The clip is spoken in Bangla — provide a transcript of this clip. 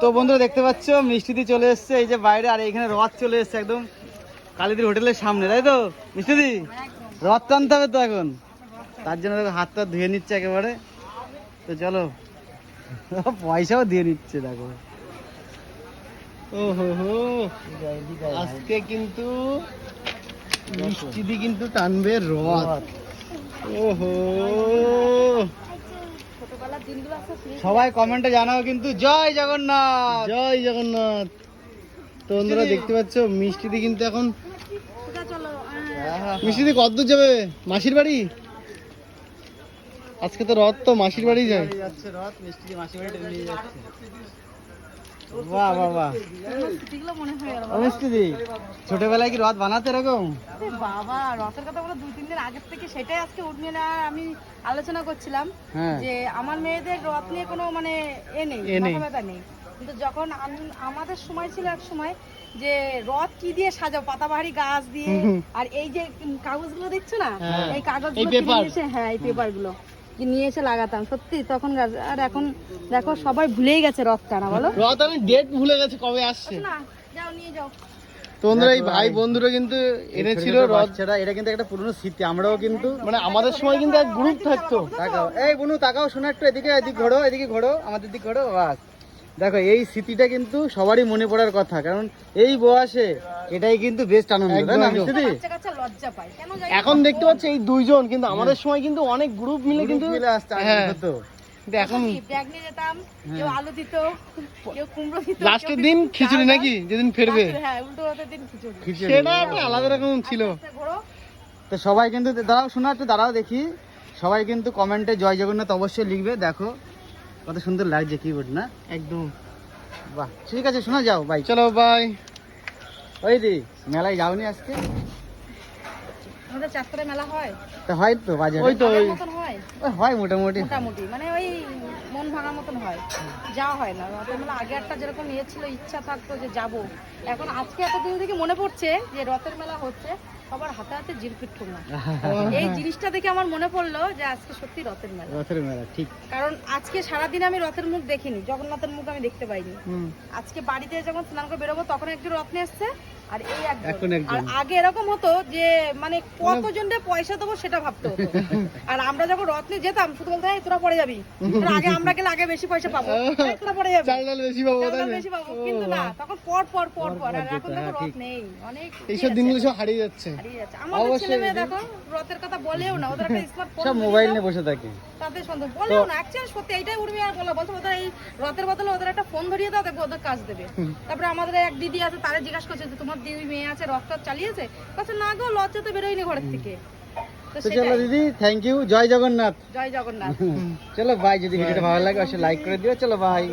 তো বন্ধুরা দেখতে পাচ্ছ, মিষ্টিদি চলে এসছে, এই যে বাইরে, আর এইখানে রথ চলে এসছে একদম কালীদির হোটেলের সামনে, তাই তো? মিষ্টিদি, রথ টানতে হবে তো এখন। তার জন্য দেখো হাতটা ধুয়ে নিচ্ছে একেবারে। তো চলো, পয়সাও দিয়ে নিচ্ছে, দেখো। আজকে কিন্তু মিষ্টিদি কিন্তু টানবে রথ। ওহো। সবাই কমেন্টে জানাও কিন্তু। জয় জগন্নাথ! জয় জগন্নাথ! তো বন্ধুরা দেখতে পাচ্ছ মিষ্টিদি কিন্তু এখন মিষ্টিদি কতদূর যাবে? মাসির বাড়ি? আজকে তো রথ তো মাসির বাড়ি যায়। যাচ্ছে রথ মিষ্টি মাসি বাড়ি নিয়ে যাচ্ছে। বাহ বাহ বাহ। মনে ছোটবেলায় কি রথ বানাতে এরকম? বাবা রথের কথা বলে দুই তিন দিন আগের থেকে সেটাই আজকে উঠ নিয়ে আমি আলোচনা করছিলাম হ্যাঁ। যে আমার মেয়েদের রথ নিয়ে কোনো মানে এ নেই নেই। মাথা নেই। কিন্তু যখন আমাদের সময় ছিল এক সময় যে রথ কি দিয়ে সাজাও পাতাবাহারি গাছ দিয়ে আর এই যে কাগজগুলো দেখছ না? হ্যাঁ। এই কাগজগুলো হ্যাঁ এই পেপারগুলো নিয়ে এসে লাগাতাম সত্যি তখন গাছ- আর এখন দেখো সবাই ভুলেই গেছে রথ টানা বলো? রথ আমি ডেট ভুলে গেছে কবে আসছে? না যাও নিয়ে যাও। তো বন্ধুরা এই ভাই। বন্ধুরা কিন্তু এনেছিল বাচ্চারা এটা কিন্তু একটা পুরনো স্মৃতি আমরাও কিন্তু মানে আমাদের সময় কিন্তু এক গ্রুপ থাকতো। তাকাও। এই বুনু তাকাও শোনো একটু এদিকে এদিকে ঘোরো এদিকে ঘোরো আমাদের দিকে ঘোরো বাস। দেখো এই স্মৃতিটা কিন্তু সবারই মনে পড়ার কথা কারণ এই বয়সে এটাই কিন্তু বেস্ট আনন্দ তাই না এখন দেখতে পাচ্ছি এই দুইজন কিন্তু আমাদের সময় কিন্তু অনেক গ্রুপ মিলে কিন্তু মিলে আসতে হ্যাঁ। কিন্তু এখন ব্যাগ নিয়ে যেতাম কেউ আলু দিত কেউ কুমড়ো দিত লাস্টের দিন খিচুড়ি নাকি? যেদিন ফিরবে। লাস্টের- হ্যাঁ উল্টো দিন খিচুড়ি। খিচুড়ি। সেটা আলাদা রকম ছিল। তো সবাই কিন্তু দাঁড়াও শোনা একটু দাঁড়াও দেখি। সবাই কিন্তু কমেন্টে জয় জগন্নাথ অবশ্যই লিখবে দেখো। কত সুন্দর লাগছে কিবোর্ড না? একদম। বাহ ঠিক আছে শোনা যাও ভাই চলো বাই ওই দি মেলায় যাওনি আজকে? আমাদের চাঁদপুরে মেলা হয়। তো হয় তো বাজারে। ওই তো ওই। হয়। হয় মোটামুটি। মোটামুটি মানে ওই মন ভাঙার মতন হয়। যাওয়া হয় না। রথের মেলা আগে একটা যেরকম ইয়ে ছিল ইচ্ছা থাকতো যে যাব। এখন আজকে এতদিন থেকে মনে পড়ছে যে রথের মেলা হচ্ছে সবার হাতে হাতে এই জিনিসটা দেখে আমার মনে পড়ল যে আজকে সত্যি রথের মেলা। রথের মেলা ঠিক। কারণ আজকে সারাদিন আমি রথের মুখ দেখিনি জগন্নাথের মুখ আমি দেখতে পাইনি। আজকে বাড়িতে যখন স্নান করে বেরোবো তখন একজন রথ নিয়ে এসছে আর এই একজন। আর আগে এরকম হতো যে মানে কতজনকে পয়সা দেবো সেটা ভাবতে হতো। আর আমরা যখন রথ নিয়ে যেতাম শুধু বলতে "এই, তোরা পরে যাবি। তোরা আগে আমরা গেলে আগে বেশি পয়সা পাবো। তোরা পরে যাবি। চাল ডাল বেশি পাবো চাল? বেশি পাবো। কিন্তু না তখন পর পর পর পর। আর এখন হ্যাঁ, দেখো রথ। নেই। অনেক এইসব দিনগুলো সব হারিয়ে যাচ্ছে। হারিয়ে যাচ্ছে। আমাদের ছেলে মেয়ে দেখো রথের কথা বলেও না। ওদের একটা স্মার্টফোন সব মোবাইল নিয়ে বসে থাকে। তাদের সন্দেহ। বলেও না অ্যাকচুয়ালি সত্যি এটাই উর্মি আর বলা বলছে ওদের এই রথের বদলে ওদের একটা ফোন ধরিয়ে দাও দেখব ওদের কাজ দেবে। তারপরে আমাদের এক দিদি আছে তারা জিজ্ঞাসা করছে যে তোমার দিদি মেয়ে আছে রথ টথ চালিয়েছে। বলছে না গো লজ্জাতে বেরোয়নি ঘরের থেকে। তো চলো দিদি থ্যাংক ইউ জয় জগন্নাথ। জয় জগন্নাথ। চলো ভাই যদি ভিডিওটা ভালো লাগে অবশ্যই লাইক করে দিও। চলো বাই